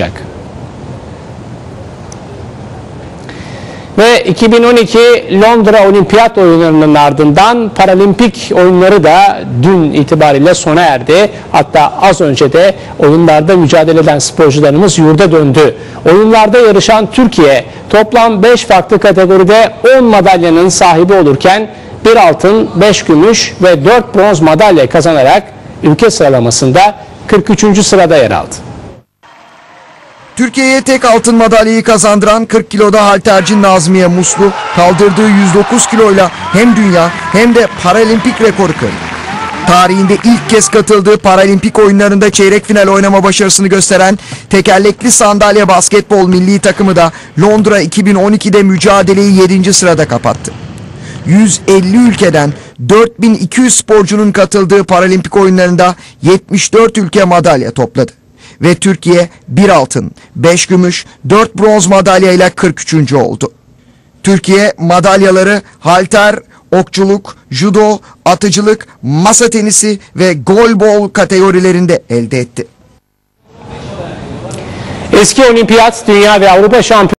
yapılacak. Ve 2012 Londra Olimpiyat oyunlarının ardından Paralimpik oyunları da dün itibariyle sona erdi. Hatta az önce de oyunlarda mücadele eden sporcularımız yurda döndü. Oyunlarda yarışan Türkiye toplam 5 farklı kategoride 10 madalyanın sahibi olurken 1 altın, 5 gümüş ve 4 bronz madalya kazanarak ülke sıralamasında 43. sırada yer aldı. Türkiye'ye tek altın madalyayı kazandıran 40 kiloda halterci Nazmiye Muslu kaldırdığı 109 kiloyla hem dünya hem de paralimpik rekoru kırdı. Tarihinde ilk kez katıldığı paralimpik oyunlarında çeyrek final oynama başarısını gösteren tekerlekli sandalye basketbol milli takımı da Londra 2012'de mücadeleyi 7. sırada kapattı. 150 ülkeden 4200 sporcunun katıldığı paralimpik oyunlarında 74 ülke madalya topladı. Ve Türkiye 1 altın, 5 gümüş, 4 bronz madalyayla 43. oldu. Türkiye madalyaları halter, okçuluk, judo, atıcılık, masa tenisi ve golbol kategorilerinde elde etti. Eski olimpiyat, dünya ve Avrupa şampiyonu